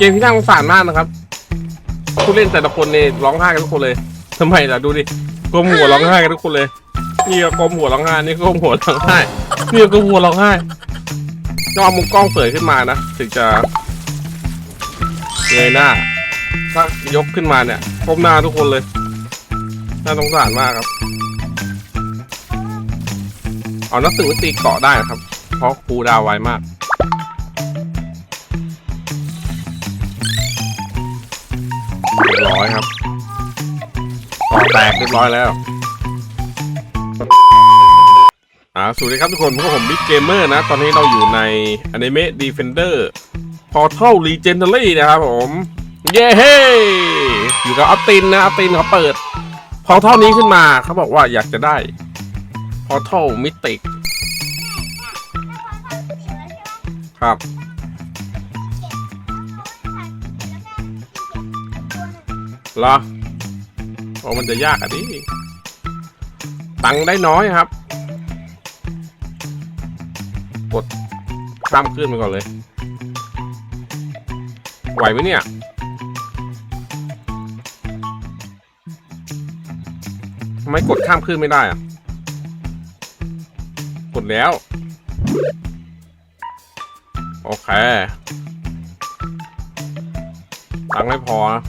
เกมที่น่าสงสารมากนะครับผู้เล่นแต่ละคนเนี่ยร้องไห้กันทุกคนเลยทำไมล่ะดูดิก้มหัวร้องไห้กันทุกคนเลยนี่ก็ก้มหัวร้องไห้นี่ก็ก้มหัวร้องไห้นี่ก็ก้มหัวร้องไห้ต้องเอามุมกล้องเสยขึ้นมานะถึงจะเงยหน้าถ้ายกขึ้นมาเนี่ยก้มหน้าทุกคนเลยน่าสงสารมากครับเอานักสืบตีเกาะได้นะครับ เพราะครูดาวไวมาก เรียบร้อยครับต่อแตกเรียบร้อยแล้วอ่าสวัสดีครับทุกคนพวกผมบิ๊กเกมเมอร์นะ ตอนนี้เราอยู่ใน Anime Defender Portal Legendary นะครับผม เย้เฮ้อยู่กับอัปตินนะอัปตินเขาเปิด Portal นี้ขึ้นมาเขาบอกว่าอยากจะได้ Portal Mythic ครับ เหรอโอ้มันจะยากอะดิตังค์ได้น้อยครับ กดข้ามขึ้นไปก่อนเลย ไหวไหมเนี่ย ทำไมกดข้ามขึ้นไม่ได้อะกดแล้ว โอเค ตังค์ไม่พอนะ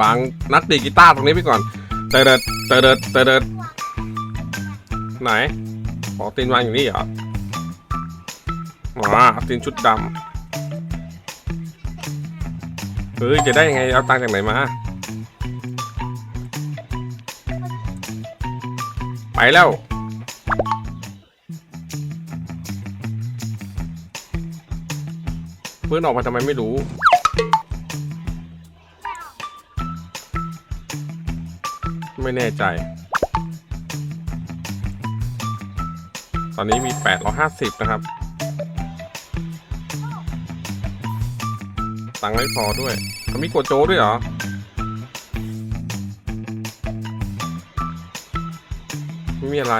วางนักดีดกีตาร์ตรงนี้ไปก่อนเตอเดดเตอเดดเตอเดดไหนขอตีนวางอยู่นี่เหรอมาตีนชุดดำเฮ้ยจะได้ยังไงเอาตังค์จากไหนมา ไปแล้วเพื่อนออกมาทำไมไม่รู้ ไม่แน่ใจ ตอนนี้มี 850 นะครับ ตังค์ไม่พอด้วยเขามีโกโจด้วยเหรอ ไม่มีอะไร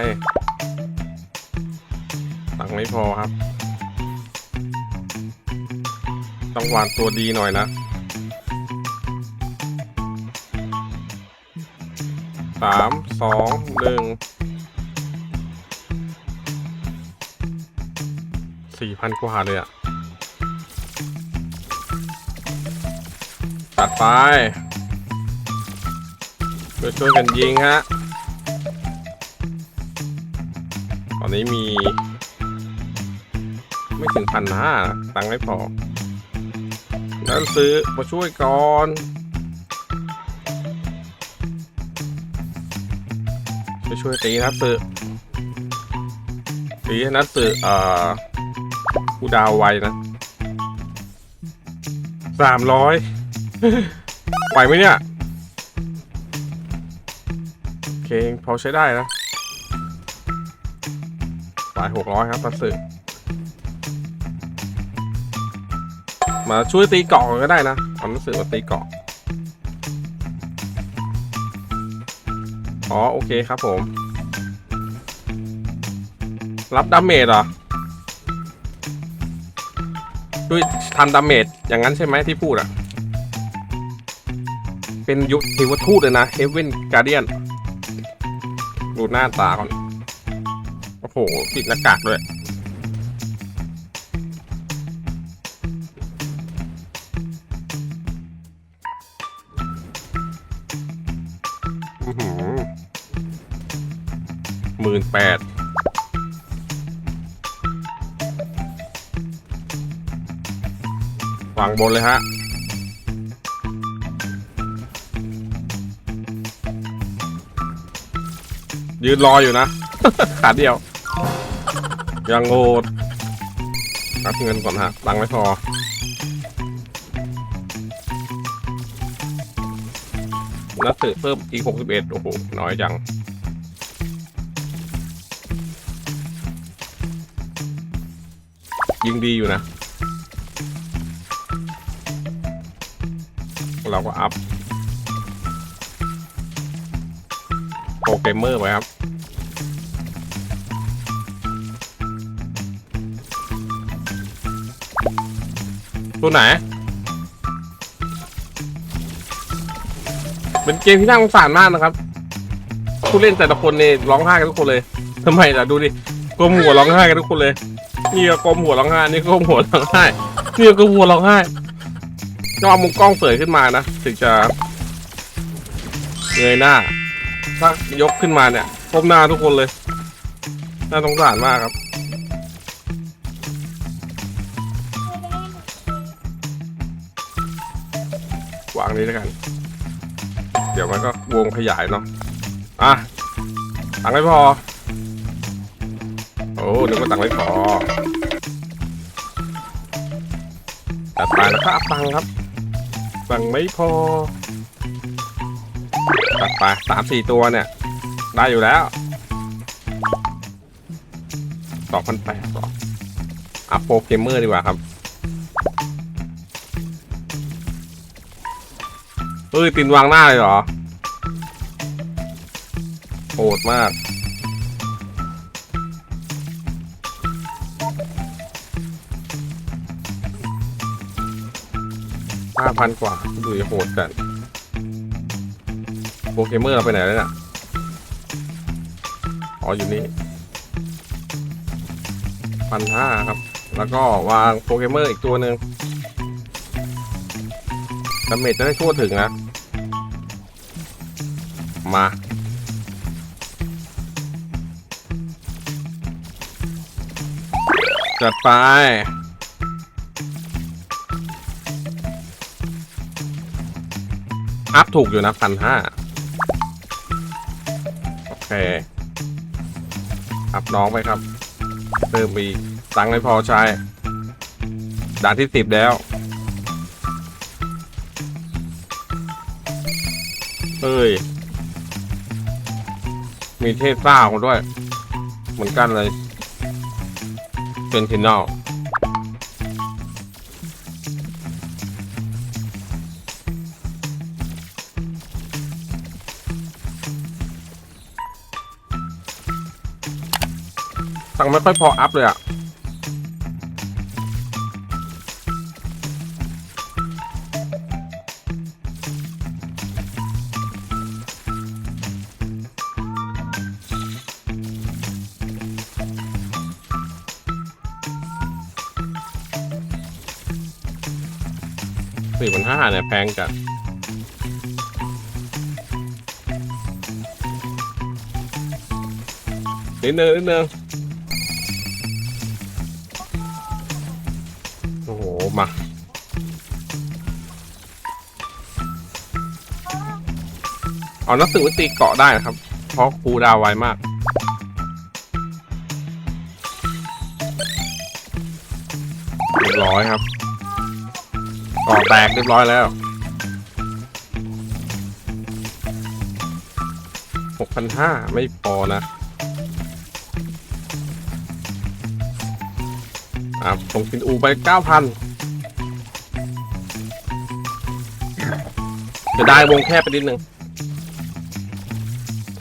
ตังค์ไม่พอครับ ต้องวางตัวดีหน่อยนะ สามสองหนึ่งสี่พันกว่าเลยอะตัดไปช่วยช่วยกันยิงฮะ ตอนนี้มี ไม่ถึงพันห้าตังค์ไม่พอ แล้วซื้อมาช่วยก่อน ช่วยช่วยตีนัดสึตีนัดสึเอ่อกูดาวไวนะสามร้อยไหวไหมเนี่ยโอเคพอใช้ได้นะสายหกร้อยครับนัดสึมาช่วยตีเกาะก็ได้นะเอานัดสึมาตีเกาะ อ๋อโอเคครับผม รับดาเมจเหรอด้วยทำดาเมจอย่างนั้นใช่ไหมที่พูดอะเป็นยุทธวทูตเลยนะเฮเวนการเดียนดูหน้าตาก่อนโอ้โหปิดหน้ากากด้วย หมื่นแปดวางบนเลยฮะยืนรออยู่นะ ขาเดียว ยังโงดรับเงินก่อนฮะตังค์ไม่พอนักสืบเพิ่มอีก61โอ้โห น้อยจัง ยิงดีอยู่นะ เราก็อัพโปรแกรมเมอร์ไปครับตัวไหน เป็นเกมที่น่าสงสารมากนะครับ ผู้เล่นแต่ละคนเนี่ร้องไห้กันทุกคนเลยทำไมล่ะดูดิก้มหัวร้องไห้กันทุกคนเลย นี่ก็ก้มหัวร้องไห้นี่ก็ก้มหัวร้องไห้นี่ก็ก้มหัวร้องไห้ต้องเอามุมกล้องเสยขึ้นมานะถึงจะเงยหน้า ถ้ายกขึ้นมาเนี่ยก้มหน้าทุกคนเลยน่าสงสารมากครับวางนี้แล้วกัน เดี๋ยวมันก็วงขยายเนาะอะตังไม่พอ อ้นึกว่าตังค์ไม่พอตัดไปแล้วก็อัพตังค์ครับ ตังค์ไม่พอ ตัดไปสามสี่ตัวเนี่ย ได้อยู่แล้วสองพันแปดต่ออัพโปรเกมเมอร์ดีกว่าครับ เฮ้ย ตินวางหน้าเลยเหรอโหดมาก ห้าพันกว่าดูโหดกันโปเกมเมอร์เราไปไหนแล้วเนี่ยอ๋ออยู่นี่พันห้าครับ แล้วก็วางโปเกมเมอร์อีกตัวหนึ่งดาเมจจะได้ทั่วถึงนะ มา จัดไป อัพถูกอยู่นะพันห้าโอเคอัพน้องไปครับเพิ่มอีตังค์ไม่พอใช้ด่านที่สิบแล้วเอ้ย มีเทพซ่ามาด้วย เหมือนกันเลย เป็นทินแนล ตังค์ไม่ค่อยพออัพเลยอะสี่พันห้าเนี่ยแพงจัด นิดนึงนิดนึง เอานักสืบวิตีเกาะได้นะครับ เพราะครูดาวไวมาก เรียบร้อยครับเกาะแตกเรียบร้อยแล้วหกพันห้าไม่พอนะอ่าส่งสินอูไปเก้าพันจะได้วงแคบไปนิดนึง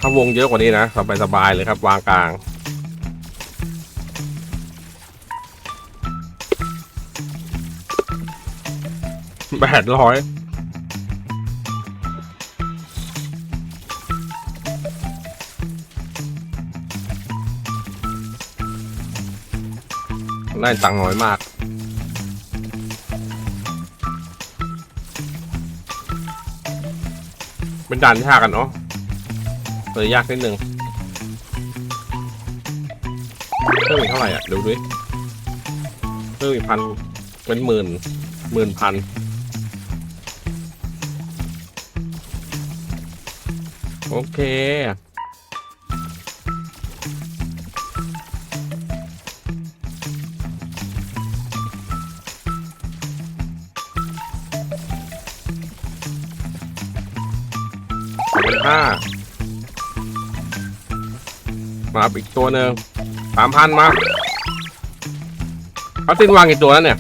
ถ้าวงเยอะกว่านี้นะสบายสบายเลยครับ วางกลาง แปดร้อยได้ตังค์น้อยมากเป็นด่านยากกันเนาะ เลยยากนิดนึงเพิ่มอีกเท่าไหร่อะดูดิเพิ่มอีกพันเป็นหมื่นหมื่นพันโอเคสองพันห้า มาอีกตัวหนึ่งสามพันมาเขาตินวางกี่ตัวแล้วเนี่ย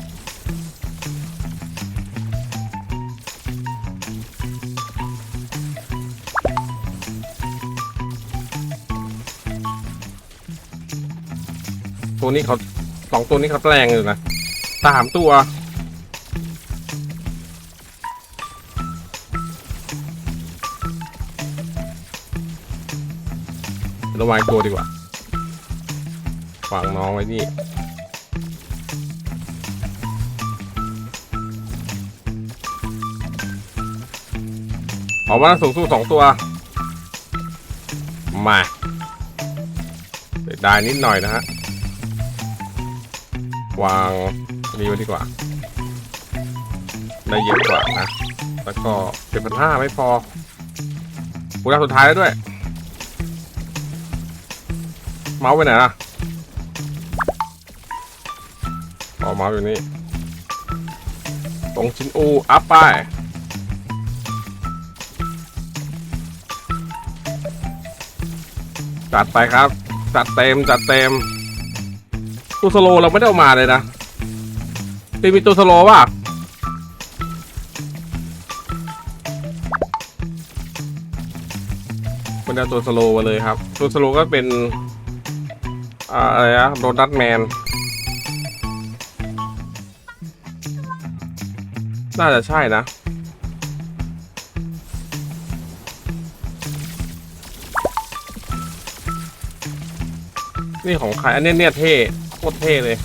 ตัวนี้เขาสองตัวนี้เขาแรงอยู่นะสามตัว ระวังตัวดีกว่าฝากน้องไว้นี่ออกมาสูงสู้สองตัว มาเสียดายนิดหน่อยนะฮะ วางนี้ไว้ดีกว่า ได้เยอะกว่านะ แล้วก็เป็นพันห้าไม่พอกูได้สุดท้ายแล้วด้วย เมาส์ไปไหนล่ะอ๋อเมาส์อยู่นี่ ตรงชิ้นอูอัพไปจัดไปครับ จัดเต็ม จัดเต็มตัวสโลเราไม่ได้เอามาเลยนะตีมีตัวสโลว่ะมันเอาตัวสโลว์มาเลยครับ ตัวสโลก็เป็น อ่าอะไรนะโดนัทแมน น่าจะใช่นะ นี่ของใครอันเนี้ยเนี่ยเท่ โคตรเท่เลย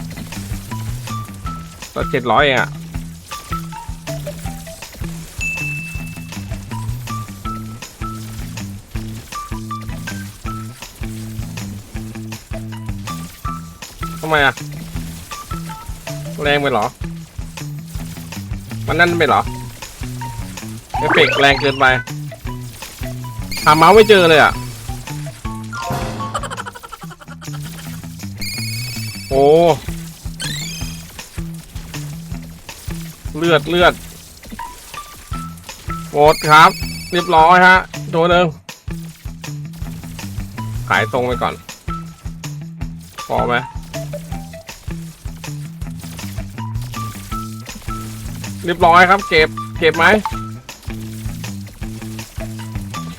ตัวเจ็ดร้อยเองอะ ทำไมอะ แรงไปเหรอ มันนั่นไปเหรอ เอฟเฟกแรงเกินไป หาเมาส์ไม่เจอเลยอะ โอ้ เลือดเลือดหมดครับ เรียบร้อยฮะ ตัวหนึ่งขายตรงไปก่อน พอไหม เรียบร้อยครับ เก็บ เก็บไหม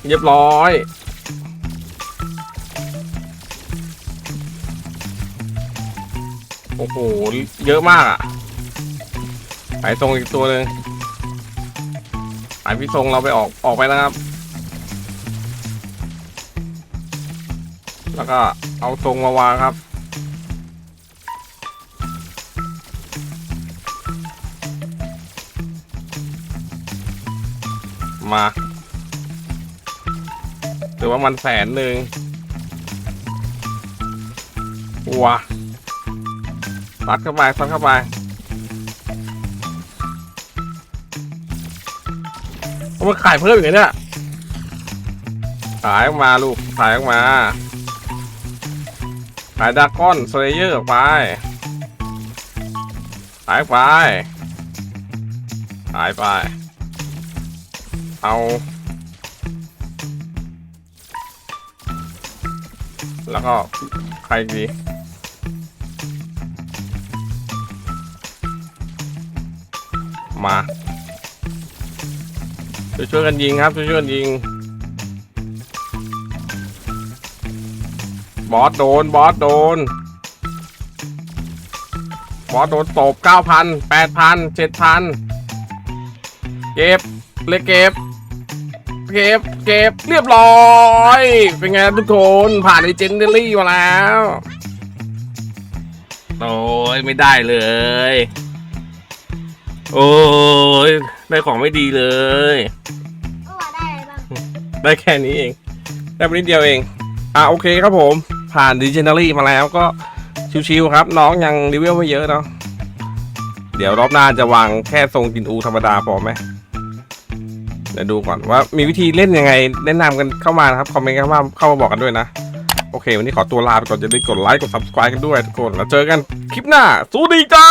เรียบร้อย โอ้โห เยอะมากอะไปตรงอีกตัวหนึ่งไปพี่ทรงเราไปออก ออกไปแล้วครับ แล้วก็เอาทรงมาวางครับ มาหรือว่ามันแสนหนึ่งว้าตัดเข้าไปตัดเข้าไปเอามาขายเพิ่มอีกเหรอเนี่ยขายออกมาลูกขายออกมา ขายดากอนสเลเยอร์ออกไป ขายไป ขายไป เอา แล้วก็ใครดีมาช่วยช่วยกันยิงครับช่วยช่วยกันยิง บอสโดน บอสโดน บอสโดนตบเก้าพันแปดพันเจ็ดพันเก็บ เลยเก็บ เก็บเก็บเรียบร้อย เป็นไงทุกคนผ่านไอเจนเดอรี่มาแล้วโอ้ยไม่ได้เลย โอ้ยได้ของไม่ดีเลยเมื่อวานได้อะไรบ้าง ได้แค่นี้เอง ได้ไปนิดเดียวเอง อะโอเคครับผม ผ่านดิจิทัลลี่มาแล้วก็ชิวๆครับ น้องยังรีเวลไม่เยอะเนาะเดี๋ยวรอบหน้าจะวางแค่ทรงจินอูธรรมดาพอไหม เดี๋ยวดูก่อนว่ามีวิธีเล่นยังไงแนะนำกันเข้ามานะครับคอมเมนต์เข้ามาเข้ามาบอกกันด้วยนะ โอเค วันนี้ขอตัวลาไปก่อนจะได้กดไลค์กด subscribe กันด้วยทุกคนแล้วเจอกันคลิปหน้าสวัสดีจ้า